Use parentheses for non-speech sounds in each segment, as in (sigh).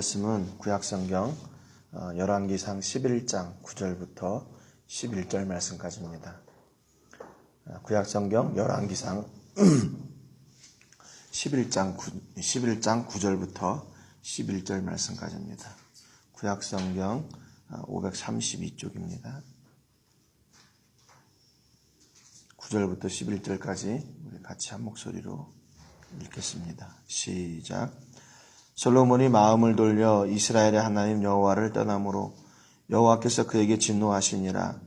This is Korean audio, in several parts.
말씀은 구약성경 어, 열왕기상 11장 9절부터 11절 말씀까지입니다. 어, 구약성경 열왕기상 11장 9, 11장 9절부터 11절 말씀까지입니다. 구약성경 532쪽입니다. 9절부터 11절까지 우리 같이 한 목소리로 읽겠습니다. 시작. 솔로몬이 마음을 돌려 이스라엘의 하나님 여호와를 떠남으로 여호와께서 그에게 진노하시니라.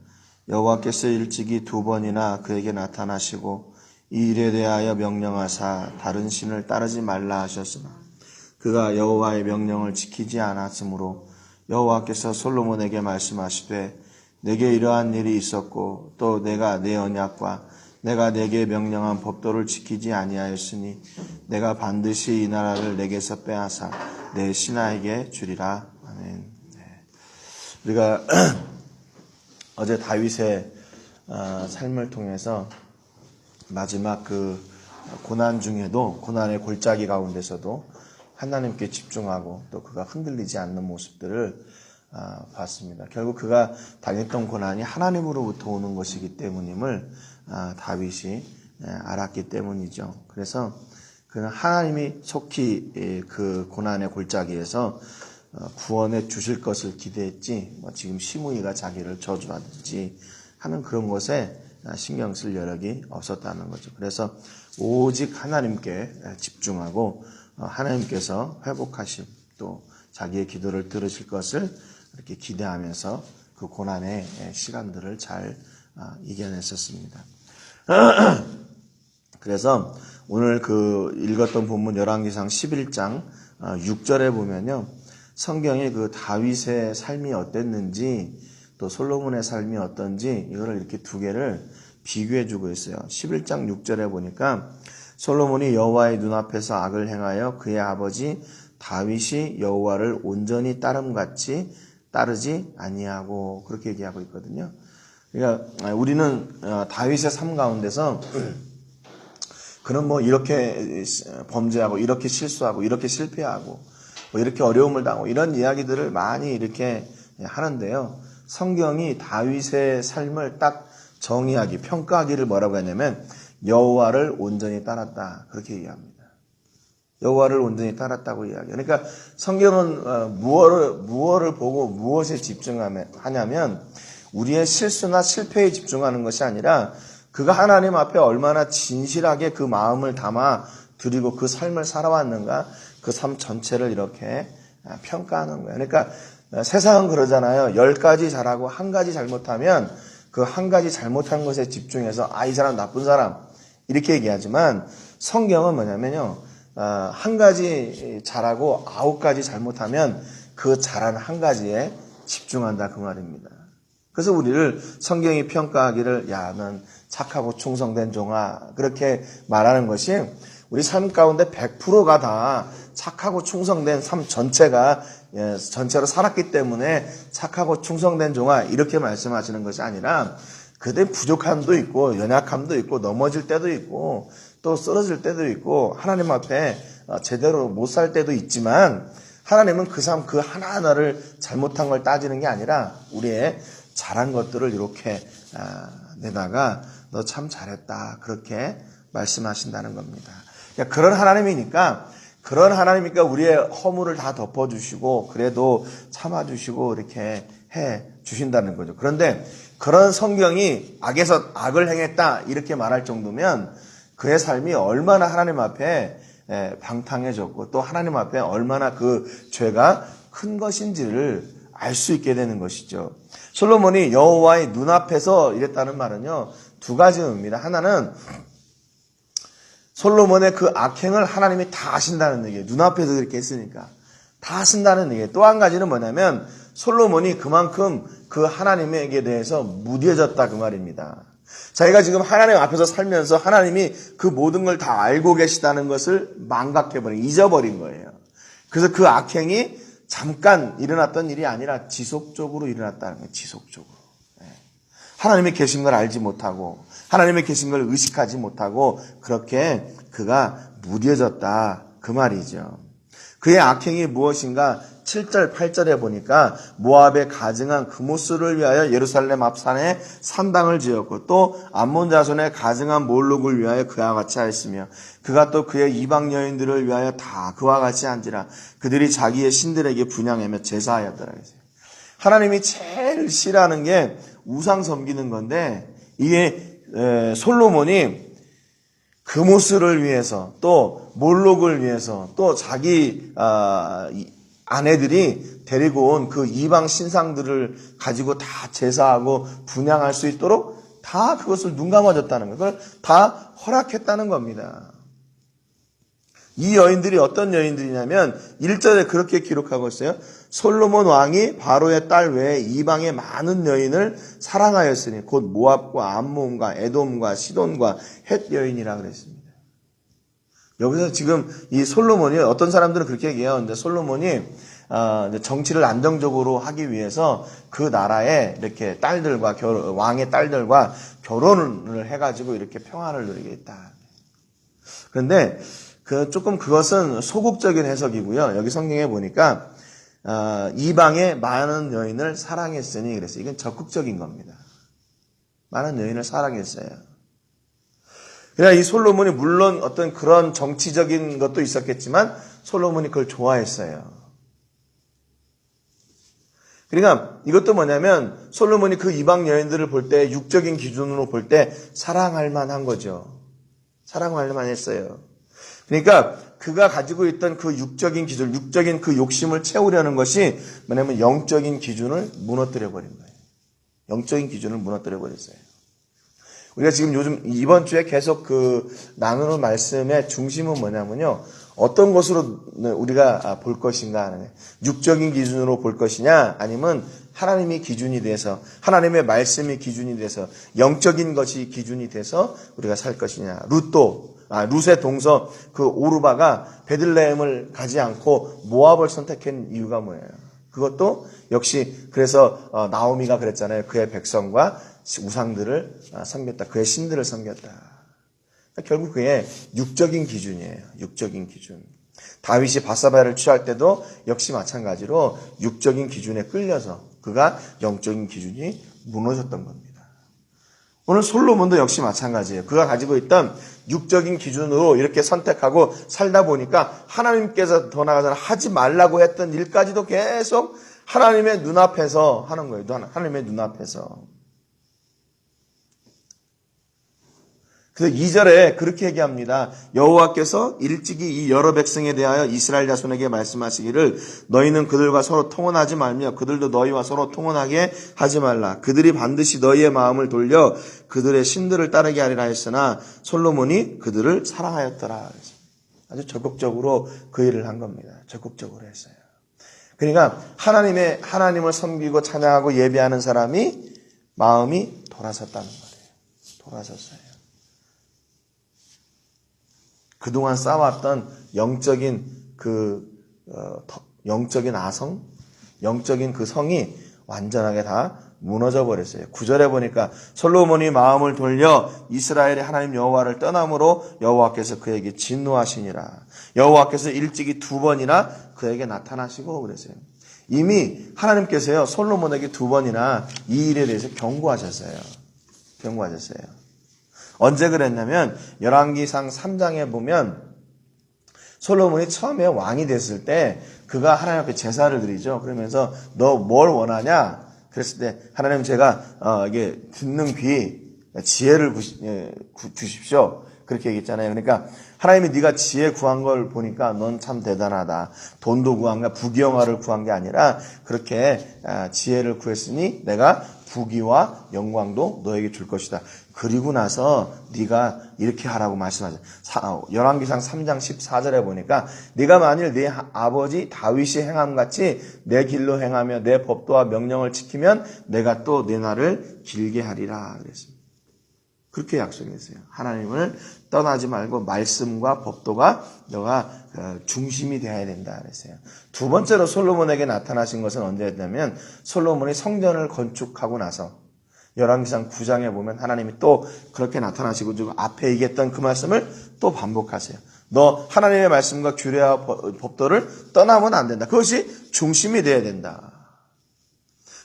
여호와께서 일찍이 두 번이나 그에게 나타나시고 이 일에 대하여 명령하사 다른 신을 따르지 말라 하셨으나 그가 여호와의 명령을 지키지 않았으므로 여호와께서 솔로몬에게 말씀하시되 내게 이러한 일이 있었고 또 내가 내 언약과 내가 내게 명령한 법도를 지키지 아니하였으니 내가 반드시 이 나라를 내게서 빼앗아 내 신하에게 주리라. 아멘. 네. 우리가 (clears throat) 어제 다윗의 어, 삶을 통해서 마지막 그 고난 중에도 고난의 골짜기 가운데서도 하나님께 집중하고 또 그가 흔들리지 않는 모습들을 어, 봤습니다. 결국 그가 당했던 고난이 하나님으로부터 오는 것이기 때문임을 어, 다윗이 예, 알았기 때문이죠. 그래서 그는 하나님이 속히 예, 그 고난의 골짜기에서 어, 구원해 주실 것을 기대했지, 뭐 지금 시므이가 자기를 저주하든지 하는 그런 것에 신경 쓸 여력이 없었다는 거죠. 그래서 오직 하나님께 집중하고 하나님께서 회복하심 또 자기의 기도를 들으실 것을 이렇게 기대하면서 그 고난의 시간들을 잘 아, 이겨냈었습니다. (clears throat) 그래서 오늘 그 읽었던 본문 열왕기상 11장 6절에 아, 보면요. 성경이 그 다윗의 삶이 어땠는지 또 솔로몬의 삶이 어떤지 이거를 이렇게 두 개를 비교해 주고 있어요. 11장 6절에 보니까 솔로몬이 여호와의 눈앞에서 악을 행하여 그의 아버지 다윗이 여호와를 온전히 따름같이 따르지 아니하고 그렇게 얘기하고 있거든요. 그러니까 우리는 어, 다윗의 삶 가운데서 그는 뭐 이렇게 범죄하고 이렇게 실수하고 이렇게 실패하고 뭐 이렇게 어려움을 당하고 이런 이야기들을 많이 이렇게 하는데요. 성경이 다윗의 삶을 딱 정의하기 평가하기를 뭐라고 했냐면 여호와를 온전히 따랐다 그렇게 얘기합니다. 여호와를 온전히 따랐다고 이야기해요. 그러니까 성경은 어, 무엇을 무엇을 보고 무엇에 집중하냐면 우리의 실수나 실패에 집중하는 것이 아니라 그가 하나님 앞에 얼마나 진실하게 그 마음을 담아 드리고 그 삶을 살아왔는가 그 삶 전체를 이렇게 아, 평가하는 거예요. 그러니까 어, 세상은 그러잖아요. 열 가지 잘하고 한 가지 잘못하면 그 한 가지 잘못한 것에 집중해서 아 이 사람 나쁜 사람 이렇게 얘기하지만 성경은 뭐냐면요. 어, 한 가지 잘하고 아홉 가지 잘못하면 그 잘한 한 가지에 집중한다 그 말입니다. 그래서 우리를 성경이 평가하기를 야는 착하고 충성된 종아. 그렇게 말하는 것이 우리 삶 가운데 100%가 다 착하고 충성된 삶 전체가 예, 전체로 살았기 때문에 착하고 충성된 종아. 이렇게 말씀하시는 것이 아니라 그때 부족함도 있고 연약함도 있고 넘어질 때도 있고 또 쓰러질 때도 있고 하나님 앞에 어, 제대로 못 살 때도 있지만 하나님은 그 삶 그 하나하나를 잘못한 걸 따지는 게 아니라 우리의 잘한 것들을 이렇게 아, 내다가 너 참 잘했다 그렇게 말씀하신다는 겁니다. 그러니까 그런 하나님이니까 그런 하나님이니까 우리의 허물을 다 덮어주시고 그래도 참아주시고 이렇게 해 주신다는 거죠. 그런데 그런 성경이 악에서 악을 행했다 이렇게 말할 정도면 그의 삶이 얼마나 하나님 앞에 방탕해졌고 또 하나님 앞에 얼마나 그 죄가 큰 것인지를 알 수 있게 되는 것이죠. 솔로몬이 여호와의 눈앞에서 이랬다는 말은요 두 가지 의미입니다. 하나는 솔로몬의 그 악행을 하나님이 다 하신다는 얘기예요. 눈앞에서 그렇게 했으니까 다 하신다는 얘기예요. 또 한 가지는 뭐냐면 솔로몬이 그만큼 그 하나님에게 대해서 무뎌졌다 그 말입니다. 자기가 지금 하나님 앞에서 살면서 하나님이 그 모든 걸 다 알고 계시다는 것을 망각해버린, 잊어버린 거예요. 그래서 그 악행이 잠깐 일어났던 일이 아니라 지속적으로 일어났다는 거예요. 지속적으로. 예. 하나님의 계신 걸 알지 못하고 하나님의 계신 걸 의식하지 못하고 그렇게 그가 무뎌졌다 그 말이죠. 그의 악행이 무엇인가? 7절, 8절에 보니까 모압의 가증한 그모스를 위하여 예루살렘 앞산에 산당을 지었고 또 암몬 자손의 가증한 몰록을 위하여 그와 같이 하였으며 그가 또 그의 이방 여인들을 위하여 다 그와 같이 한지라 그들이 자기의 신들에게 분양하며 제사하였더라. 하나님이 제일 싫어하는 게 우상 섬기는 건데 이게 에, 솔로몬이 그모스를 위해서 또 몰록을 위해서 또 자기 아, 이 아내들이 데리고 온 그 이방 신상들을 가지고 다 제사하고 분양할 수 있도록 다 그것을 눈 감아줬다는 거, 그걸 다 허락했다는 겁니다. 이 여인들이 어떤 여인들이냐면 1절에 그렇게 기록하고 있어요. 솔로몬 왕이 바로의 딸 외에 이방의 많은 여인을 사랑하였으니 곧 모압과 암몬과 에돔과 시돈과 헷 여인이라 그랬습니다. 여기서 지금 이 솔로몬이 어떤 사람들은 그렇게 얘기해요. 근데 솔로몬이 어, 정치를 안정적으로 하기 위해서 그 나라의 이렇게 딸들과 결- 왕의 딸들과 결혼을 해가지고 이렇게 평화를 누리게 했다. 그런데 그 조금 그것은 소극적인 해석이고요. 여기 성경에 보니까 어, 이방의 많은 여인을 사랑했으니 그래서 이건 적극적인 겁니다. 많은 여인을 사랑했어요. 그러나 이 솔로몬이 물론 어떤 그런 정치적인 것도 있었겠지만 솔로몬이 그걸 좋아했어요. 그러니까 이것도 뭐냐면 솔로몬이 그 이방 여인들을 볼 때 육적인 기준으로 볼 때 사랑할 만한 거죠. 사랑할 만했어요. 그러니까 그가 가지고 있던 그 육적인 기준, 육적인 그 욕심을 채우려는 것이 뭐냐면 영적인 기준을 무너뜨려 버린 거예요. 영적인 기준을 무너뜨려 버렸어요. 우리가 지금 요즘 이번 주에 계속 그 나누는 말씀의 중심은 뭐냐면요. 어떤 것으로 우리가 볼 것인가 하는. 육적인 기준으로 볼 것이냐 아니면 하나님이 기준이 돼서 하나님의 말씀이 기준이 돼서 영적인 것이 기준이 돼서 우리가 살 것이냐. 룻도 아, 룻의 동서 그 오르바가 베들레헴을 가지 않고 모압을 선택한 이유가 뭐예요? 그것도 역시 그래서 어, 나오미가 그랬잖아요. 그의 백성과 우상들을 아, 섬겼다. 그의 신들을 섬겼다. 결국 그의 육적인 기준이에요. 육적인 기준. 다윗이 바사바를 취할 때도 역시 마찬가지로 육적인 기준에 끌려서 그가 영적인 기준이 무너졌던 겁니다. 오늘 솔로몬도 역시 마찬가지예요. 그가 가지고 있던 육적인 기준으로 이렇게 선택하고 살다 보니까 하나님께서 더 나아가서 하지 말라고 했던 일까지도 계속 하나님의 눈앞에서 하는 거예요. 하나님의 눈앞에서. 그래서 2절에 그렇게 얘기합니다. 여호와께서 일찍이 이 여러 백성에 대하여 이스라엘 자손에게 말씀하시기를 너희는 그들과 서로 통혼하지 말며 그들도 너희와 서로 통혼하게 하지 말라. 그들이 반드시 너희의 마음을 돌려 그들의 신들을 따르게 하리라 했으나 솔로몬이 그들을 사랑하였더라. 아주 적극적으로 그 일을 한 겁니다. 적극적으로 했어요. 그러니까 하나님의 하나님을 섬기고 찬양하고 예배하는 사람이 마음이 돌아섰다는 거예요. 돌아섰어요. 그동안 쌓아왔던 영적인 그 어, 영적인 아성, 영적인 그 성이 완전하게 다 무너져 버렸어요. 구절에 보니까 솔로몬이 마음을 돌려 이스라엘의 하나님 여호와를 떠남으로 여호와께서 그에게 진노하시니라. 여호와께서 일찍이 두 번이나 그에게 나타나시고 그랬어요. 이미 하나님께서요 솔로몬에게 두 번이나 이 일에 대해서 경고하셨어요. 경고하셨어요. 언제 그랬냐면 열왕기상 3장에 보면 솔로몬이 처음에 왕이 됐을 때 그가 하나님 앞에 제사를 드리죠. 그러면서 너 뭘 원하냐? 그랬을 때 하나님 제가 어, 이게 듣는 귀 지혜를 예, 주십시오. 그렇게 얘기했잖아요. 그러니까 하나님이 네가 지혜 구한 걸 보니까 넌 참 대단하다. 돈도 구한 게 부귀영화를 구한 게 아니라 그렇게 아, 지혜를 구했으니 내가 부귀와 영광도 너에게 줄 것이다. 그리고 나서 네가 이렇게 하라고 말씀하죠. 열왕기상 3장 14절에 보니까 네가 만일 네 아버지 다윗이 행함 같이 내 길로 행하며 내 법도와 명령을 지키면 내가 또 내 날을 길게 하리라 그랬습니다. 그렇게 약속했어요. 하나님을 떠나지 말고 말씀과 법도가 너가 중심이 되어야 된다 그랬어요. 두 번째로 솔로몬에게 나타나신 것은 언제였냐면 솔로몬이 성전을 건축하고 나서 열왕기상 9장에 보면 하나님이 또 그렇게 나타나시고 앞에 얘기했던 그 말씀을 또 반복하세요. 너 하나님의 말씀과 규례와 법- 법도를 떠나면 안 된다. 그것이 중심이 돼야 된다.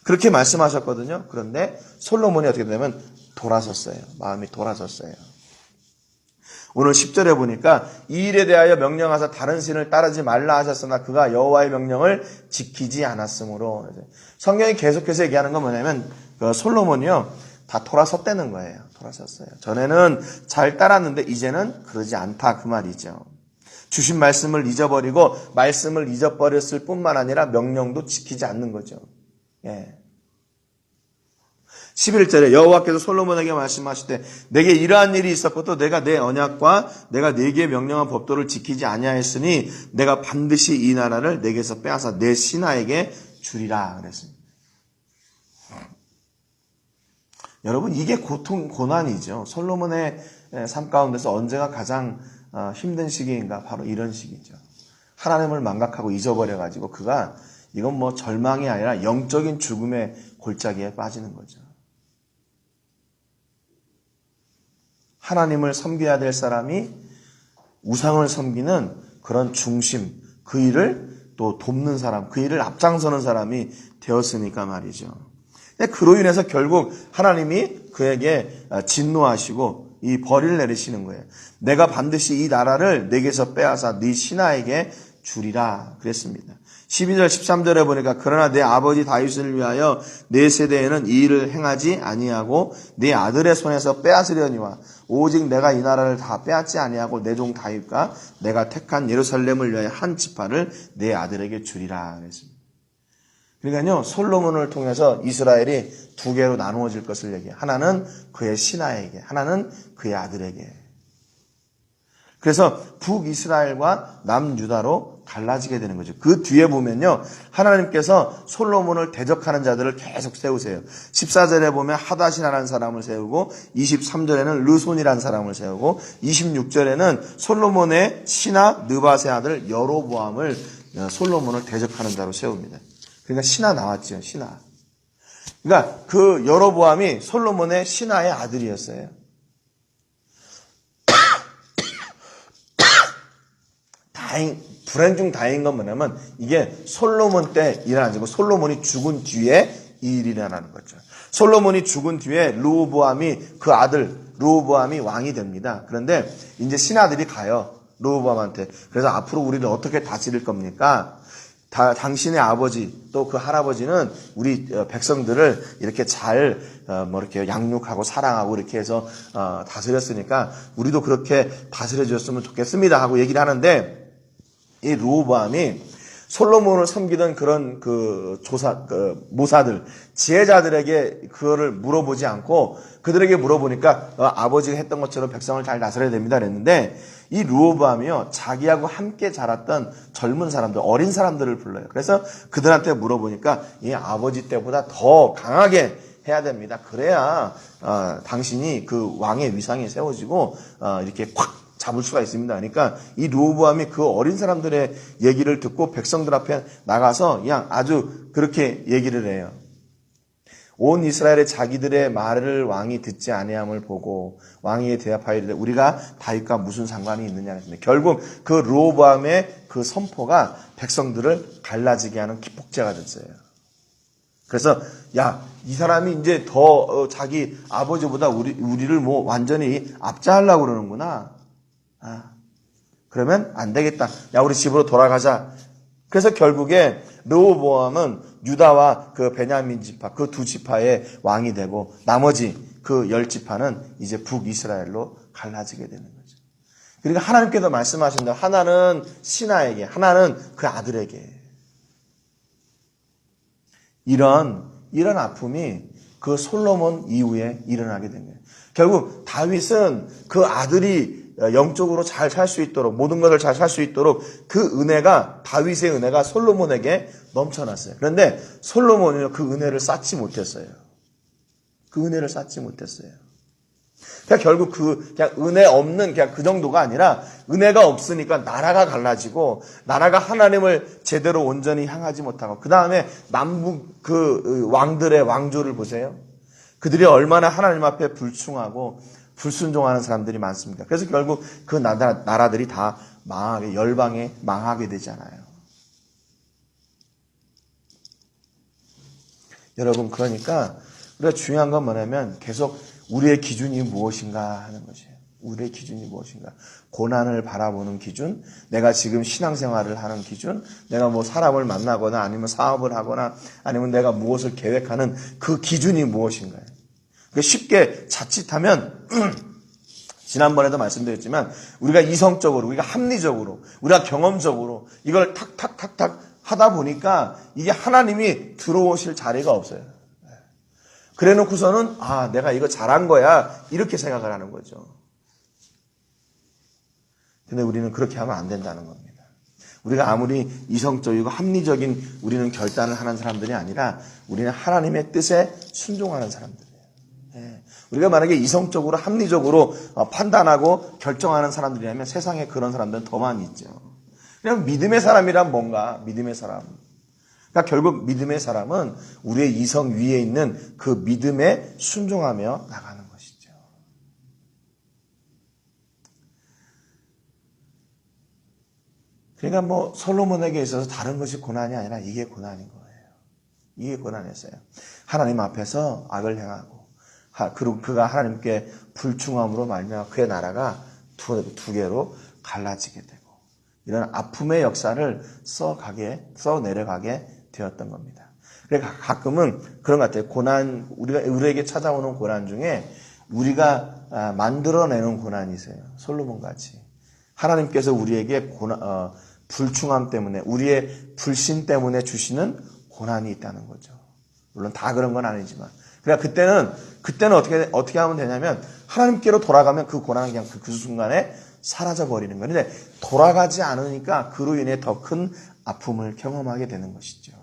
그렇게 말씀하셨거든요. 그런데 솔로몬이 어떻게 되냐면 돌아섰어요. 마음이 돌아섰어요. 오늘 10절에 보니까 이 일에 대하여 명령하사 다른 신을 따르지 말라 하셨으나 그가 여호와의 명령을 지키지 않았으므로 성경이 계속해서 얘기하는 건 뭐냐면 그 솔로몬이요 다 돌아섰다는 거예요. 돌아섰어요. 전에는 잘 따랐는데 이제는 그러지 않다 그 말이죠. 주신 말씀을 잊어버리고 말씀을 잊어버렸을 뿐만 아니라 명령도 지키지 않는 거죠. 예. 11절에 여호와께서 솔로몬에게 말씀하시되 내게 이러한 일이 있었고 또 내가 내 언약과 내가 네게 명령한 법도를 지키지 아니하였으니 내가 반드시 이 나라를 내게서 빼앗아 내 신하에게 주리라 그랬습니다. 여러분 이게 고통 고난이죠. 솔로몬의 삶 가운데서 언제가 가장 어, 힘든 시기인가 바로 이런 시기죠. 하나님을 망각하고 잊어버려 가지고 그가 이건 뭐 절망이 아니라 영적인 죽음의 골짜기에 빠지는 거죠. 하나님을 섬겨야 될 사람이 우상을 섬기는 그런 중심, 그 일을 또 돕는 사람, 그 일을 앞장서는 사람이 되었으니까 말이죠. 근데 그로 인해서 결국 하나님이 그에게 진노하시고 이 벌을 내리시는 거예요. 내가 반드시 이 나라를 내게서 빼앗아 네 신하에게 주리라 그랬습니다. 12절 13절에 보니까 그러나 내 아버지 다윗을 위하여 내 세대에는 이 일을 행하지 아니하고 네 아들의 손에서 빼앗으려니와 오직 내가 이 나라를 다 빼앗지 아니하고 내 종 다윗과 내가 택한 예루살렘을 위하여 한 지파를 내 아들에게 주리라 그랬습니다. 그러니까요 솔로몬을 통해서 이스라엘이 두 개로 나누어질 것을 얘기해. 하나는 그의 신하에게, 하나는 그의 아들에게. 그래서 북이스라엘과 남유다로 갈라지게 되는 거죠. 그 뒤에 보면요. 하나님께서 솔로몬을 대적하는 자들을 계속 세우세요. 14절에 보면 하다시라는 사람을 세우고 23절에는 르손이라는 사람을 세우고 26절에는 솔로몬의 신하 느바세 아들 여로보암을 어, 솔로몬을 대적하는 자로 세웁니다. 그러니까 신하 나왔죠. 신하. 그러니까 그 여로보암이 솔로몬의 신하의 아들이었어요. (coughs) 다행, 불행 중 다행인 건 뭐냐면 이게 솔로몬 때 일어나는 거고 솔로몬이 죽은 뒤에 이 일이 일어나는 거죠. 솔로몬이 죽은 뒤에 루호보암이 그 아들 루호보암이 왕이 됩니다. 그런데 이제 신하들이 가요. 루호보암한테. 그래서 앞으로 우리를 어떻게 다스릴 겁니까? 다, 당신의 아버지 또 그 할아버지는 우리 어, 백성들을 이렇게 잘 어, 뭐 이렇게 양육하고 사랑하고 이렇게 해서 어, 다스렸으니까 우리도 그렇게 다스려 줬으면 좋겠습니다 하고 얘기를 하는데 이 루호보암이 솔로몬을 섬기던 그런 그 조사 그 모사들 지혜자들에게 그거를 물어보지 않고 그들에게 물어보니까 어, 아버지가 했던 것처럼 백성을 잘 다스려야 됩니다 그랬는데 이 루호보암이요 자기하고 함께 자랐던 젊은 사람들 어린 사람들을 불러요. 그래서 그들한테 물어보니까 이 아버지 때보다 더 강하게 해야 됩니다. 그래야 어, 당신이 그 왕의 위상이 세워지고 어, 이렇게 콱 잡을 수가 있습니다. 그러니까 이 루호보암이 그 어린 사람들의 얘기를 듣고 백성들 앞에 나가서 그냥 아주 그렇게 얘기를 해요. 온 이스라엘의 자기들의 말을 왕이 듣지 아니함을 보고 왕이 대답하이르되 우리가 다윗과 무슨 상관이 있느냐 했습니다. 결국 그 루호보암의 그 선포가 백성들을 갈라지게 하는 기폭제가 됐어요. 그래서 야 이 사람이 이제 더 어, 자기 아버지보다 우리 우리를 뭐 완전히 압제하려고 그러는구나. 아, 그러면 안 되겠다. 야, 우리 집으로 돌아가자. 그래서 결국에 르호보암은 유다와 그 베냐민 지파, 그 두 지파의 왕이 되고 나머지 그 열 지파는 이제 북이스라엘로 갈라지게 되는 거죠. 그러니까 하나님께서 말씀하신다. 하나는 신하에게, 하나는 그 아들에게. 이런, 이런 아픔이 그 솔로몬 이후에 일어나게 된 거예요. 결국 다윗은 그 아들이 영적으로 잘 살 수 있도록 모든 것을 잘 살 수 있도록 그 은혜가 다윗의 은혜가 솔로몬에게 넘쳐났어요. 그런데 솔로몬은 그 은혜를 쌓지 못했어요. 그 은혜를 쌓지 못했어요. 그러니까 결국 그 그냥 은혜 없는 그냥 그 정도가 아니라 은혜가 없으니까 나라가 갈라지고 나라가 하나님을 제대로 온전히 향하지 못하고 그 다음에 남북 그 왕들의 왕조를 보세요. 그들이 얼마나 하나님 앞에 불충하고 불순종하는 사람들이 많습니다. 그래서 결국 그 나라, 나라 들이 다 망하게 열방에 망하게 되잖아요. 여러분 그러니까 우리가 중요한 건 뭐냐면 계속 우리의 기준이 무엇인가 하는 것이에요. 우리의 기준이 무엇인가? 고난을 바라보는 기준, 내가 지금 신앙생활을 하는 기준, 내가 뭐 사람을 만나거나 아니면 사업을 하거나 아니면 내가 무엇을 계획하는 그 기준이 무엇인가요? 쉽게 자칫하면 (clears throat) 지난번에도 말씀드렸지만 우리가 이성적으로, 우리가 합리적으로, 우리가 경험적으로 이걸 탁탁탁탁 하다 보니까 이게 하나님이 들어오실 자리가 없어요. 그래 놓고서는 아, 내가 이거 잘한 거야. 이렇게 생각을 하는 거죠. 근데 우리는 그렇게 하면 안 된다는 겁니다. 우리가 아무리 이성적이고 합리적인 우리는 결단을 하는 사람들이 아니라 우리는 하나님의 뜻에 순종하는. 예. 우리가 만약에 이성적으로 합리적으로 어, 판단하고 결정하는 사람들이라면 세상에 그런 사람들은 더 많이 있죠. 그냥 믿음의 사람이란 뭔가 믿음의 사람. 그러니까 결국 믿음의 사람은 우리의 이성 위에 있는 그 믿음에 순종하며 나가는 것이죠. 그러니까 뭐 솔로몬에게 있어서 다른 것이 고난이 아니라 이게 고난인 거예요. 이게 고난이었어요. 하나님 앞에서 악을 행하고 그리고 그가 하나님께 불충함으로 말미암아 그의 나라가 두, 두 개로 갈라지게 되고 이런 아픔의 역사를 써가게 써 내려가게 되었던 겁니다. 그러니까 가끔은 그런 것 같아요. 고난 우리가 우리에게 찾아오는 고난 중에 우리가 아, 만들어내는 고난이 있어요. 솔로몬 같이 하나님께서 우리에게 고난, 어, 불충함 때문에 우리의 불신 때문에 주시는 고난이 있다는 거죠. 물론 다 그런 건 아니지만 그러니까 그때는 그때는 어떻게 어떻게 하면 되냐면 하나님께로 돌아가면 그 고난은 그냥 그, 그 순간에 사라져 버리는. 근데 돌아가지 않으니까 그로 인해 더 큰 아픔을 경험하게 되는 것이죠.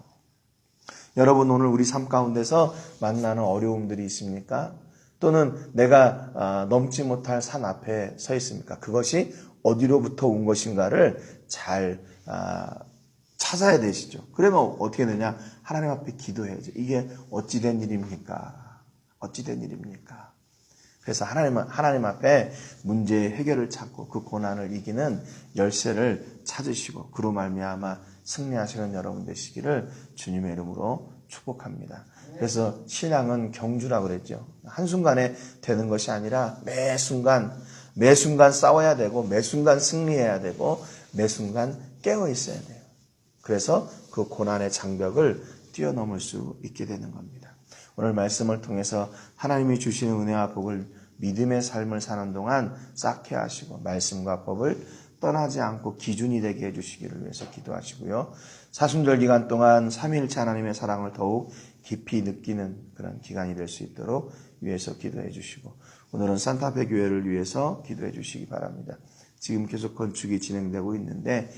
여러분 오늘 우리 삶 가운데서 만나는 어려움들이 있습니까? 또는 내가 아, 넘지 못할 산 앞에 서 있습니까? 그것이 어디로부터 온 것인가를 잘 아, 찾아야 되시죠. 그러면 어떻게 되냐? 하나님 앞에 기도해야죠. 이게 어찌 된 일입니까? 어찌된 일입니까? 그래서 하나님, 하나님 앞에 문제의 해결을 찾고 그 고난을 이기는 열쇠를 찾으시고 그로 말미암아 승리하시는 여러분 되시기를 주님의 이름으로 축복합니다. 그래서 신앙은 경주라고 그랬죠. 한순간에 되는 것이 아니라 매 순간 매 순간 싸워야 되고 매 순간 승리해야 되고 매 순간 깨어 있어야 돼요. 그래서 그 고난의 장벽을 뛰어넘을 수 있게 되는 겁니다. 오늘 말씀을 통해서 하나님이 주시는 은혜와 복을 믿음의 삶을 사는 동안 쌓게 하시고 말씀과 법을 떠나지 않고 기준이 되게 해주시기를 위해서 기도하시고요. 사순절 기간 동안 삼일째 하나님의 사랑을 더욱 깊이 느끼는 그런 기간이 될 수 있도록 위해서 기도해 주시고 오늘은 산타페 교회를 위해서 기도해 주시기 바랍니다. 지금 계속 건축이 진행되고 있는데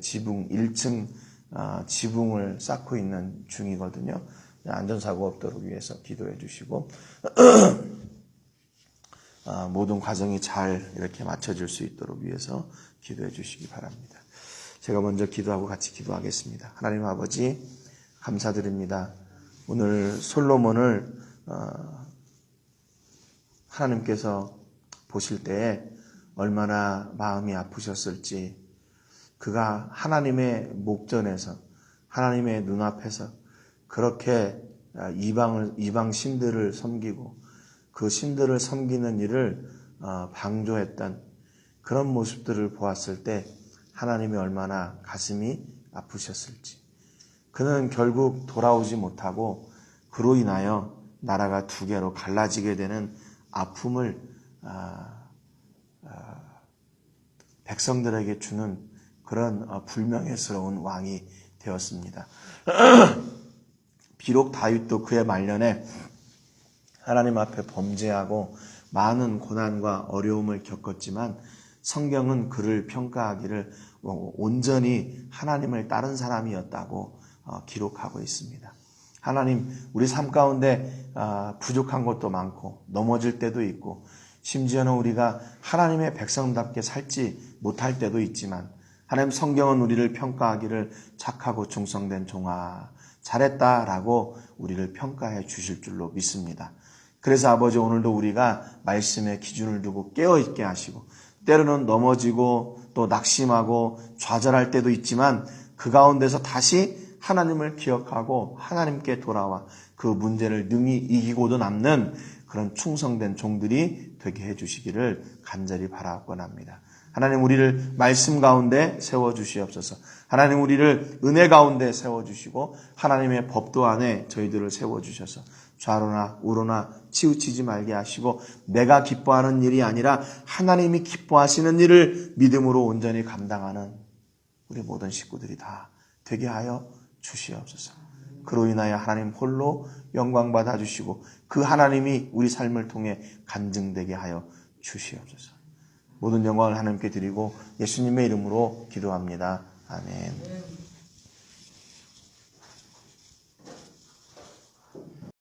지붕 1층 아, 지붕을 쌓고 있는 중이거든요. 안전사고 없도록 위해서 기도해 주시고 (clears throat) 아, 모든 과정이 잘 이렇게 맞춰질 수 있도록 위해서 기도해 주시기 바랍니다. 제가 먼저 기도하고 같이 기도하겠습니다. 하나님 아버지 감사드립니다. 오늘 솔로몬을 어, 하나님께서 보실 때에 얼마나 마음이 아프셨을지 그가 하나님의 목전에서 하나님의 눈앞에서 그렇게 이방을 이방 신들을 섬기고 그 신들을 섬기는 일을 어, 방조했던 그런 모습들을 보았을 때 하나님이 얼마나 가슴이 아프셨을지 그는 결국 돌아오지 못하고 그로 인하여 나라가 두 개로 갈라지게 되는 아픔을 아, 아, 백성들에게 주는 그런 어, 불명예스러운 왕이 되었습니다. (clears throat) 비록 다윗도 그의 말년에 하나님 앞에 범죄하고 많은 고난과 어려움을 겪었지만 성경은 그를 평가하기를 온전히 하나님을 따른 사람이었다고 어, 기록하고 있습니다. 하나님, 우리 삶 가운데 아, 부족한 것도 많고 넘어질 때도 있고 심지어는 우리가 하나님의 백성답게 살지 못할 때도 있지만 하나님 성경은 우리를 평가하기를 착하고 충성된 종아 잘했다라고 우리를 평가해 주실 줄로 믿습니다. 그래서 아버지 오늘도 우리가 말씀의 기준을 두고 깨어 있게 하시고 때로는 넘어지고 또 낙심하고 좌절할 때도 있지만 그 가운데서 다시 하나님을 기억하고 하나님께 돌아와 그 문제를 능히 이기고도 남는 그런 충성된 종들이 되게 해주시기를 간절히 바라곤 합니다. 하나님 우리를 말씀 가운데 세워 주시옵소서. 하나님 우리를 은혜 가운데 세워 주시고 하나님의 법도 안에 저희들을 세워 주셔서 좌로나 우로나 치우치지 말게 하시고 내가 기뻐하는 일이 아니라 하나님이 기뻐하시는 일을 믿음으로 온전히 감당하는 우리 모든 식구들이 다 되게 하여 주시옵소서. 그로 인하여 하나님 홀로 영광 받아 주시고 그 하나님이 우리 삶을 통해 간증되게 하여 주시옵소서. 모든 영광을 하나님께 드리고 예수님의 이름으로 기도합니다. 아멘.